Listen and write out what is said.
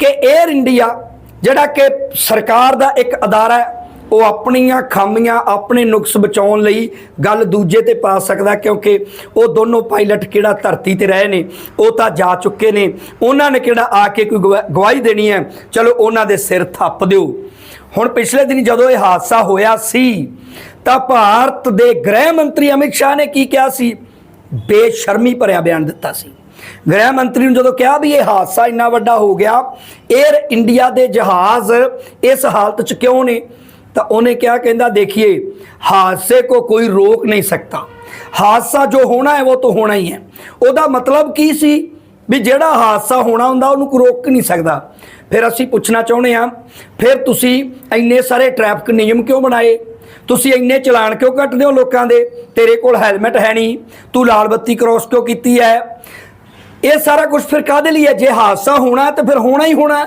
ਕਿ air India ਜਿਹੜਾ ਕਿ ਸਰਕਾਰ ਦਾ ਇੱਕ ਅਦਾਰਾ ਹੈ, ਉਹ ਆਪਣੀਆਂ ਖਾਮੀਆਂ, ਆਪਣੇ ਨੁਕਸ ਬਚਾਉਣ ਲਈ ਗੱਲ ਦੂਜੇ ਤੇ ਪਾ ਸਕਦਾ, ਕਿਉਂਕਿ ਉਹ ਦੋਨੋਂ ਪਾਇਲਟ ਕਿਹੜਾ ਧਰਤੀ ਤੇ ਰਹੇ ਨੇ, ਉਹ ਤਾਂ ਜਾ ਚੁੱਕੇ ਨੇ। ਉਹਨਾਂ ਨੇ ਕਿਹੜਾ ਆ ਕੇ ਕੋਈ ਗਵਾ- ਗਵਾਹੀ ਦੇਣੀ ਹੈ? ਚਲੋ, ਉਹਨਾਂ ਦੇ ਸਿਰ ਥੱਪ ਦਿਓ। ਹੁਣ ਪਿਛਲੇ ਦਿਨ ਜਦੋਂ ਇਹ ਹਾਦਸਾ ਹੋਇਆ ਸੀ, ਤਾਂ ਭਾਰਤ ਦੇ ਗ੍ਰਹਿ ਮੰਤਰੀ ਅਮਿਤ ਸ਼ਾਹ ਨੇ ਕੀ ਕਿਹਾ ਸੀ? ਬੇਸ਼ਰਮੀ ਭਰਿਆ ਬਿਆਨ ਦਿੱਤਾ ਸੀ। ਗ੍ਰਹਿ ਮੰਤਰੀ ਨੂੰ ਜਦੋਂ ਕਿਹਾ ਵੀ ਇਹ ਹਾਦਸਾ ਇੰਨਾ ਵੱਡਾ ਹੋ ਗਿਆ 에ਅਰ ਇੰਡੀਆ ਦੇ ਜਹਾਜ਼ ਇਸ ਹਾਲਤ 'ਚ ਕਿਉਂ ਨੇ? ਤਾਂ ਉਹਨੇ ਕਿਹਾ, ਕਹਿੰਦਾ ਦੇਖिए ਹਾਦਸੇ ਕੋ ਕੋਈ ਰੋਕ ਨਹੀਂ ਸਕਤਾ ਹਾਦਸਾ ਜੋ ਹੋਣਾ ਹੈ, ਉਹ ਤਾਂ ਹੋਣਾ ਹੀ ਹੈ। ਉਹਦਾ ਮਤਲਬ ਕੀ ਸੀ? ਵੀ ਜਿਹੜਾ ਹਾਦਸਾ ਹੋਣਾ ਹੁੰਦਾ, ਉਹਨੂੰ ਕੋਈ ਰੋਕ ਨਹੀਂ ਸਕਦਾ। ਫਿਰ ਅਸੀਂ ਪੁੱਛਣਾ ਚਾਹੁੰਦੇ ਹਾਂ, ਫਿਰ ਤੁਸੀਂ ਇੰਨੇ ਸਾਰੇ ਟ੍ਰੈਫਿਕ ਨਿਯਮ ਕਿਉਂ ਬਣਾਏ? ਤੁਸੀਂ ਇੰਨੇ ਚਲਾਨ ਕਿਉਂ ਕੱਟਦੇ ਹੋ ਲੋਕਾਂ ਦੇ? ਤੇਰੇ ਕੋਲ ਹੈਲਮਟ ਹੈ ਨਹੀਂ, ਤੂੰ ਲਾਲ ਬੱਤੀ ਕ੍ਰੋਸ ਕਿਉਂ ਕੀਤੀ ਹੈ? ਇਹ ਸਾਰਾ ਕੁਝ ਫਿਰ ਕਾਦੇ ਲਈ ਹੈ? ਜੇ ਹਾਦਸਾ ਹੋਣਾ ਤਾਂ ਫਿਰ ਹੋਣਾ ਹੀ ਹੋਣਾ।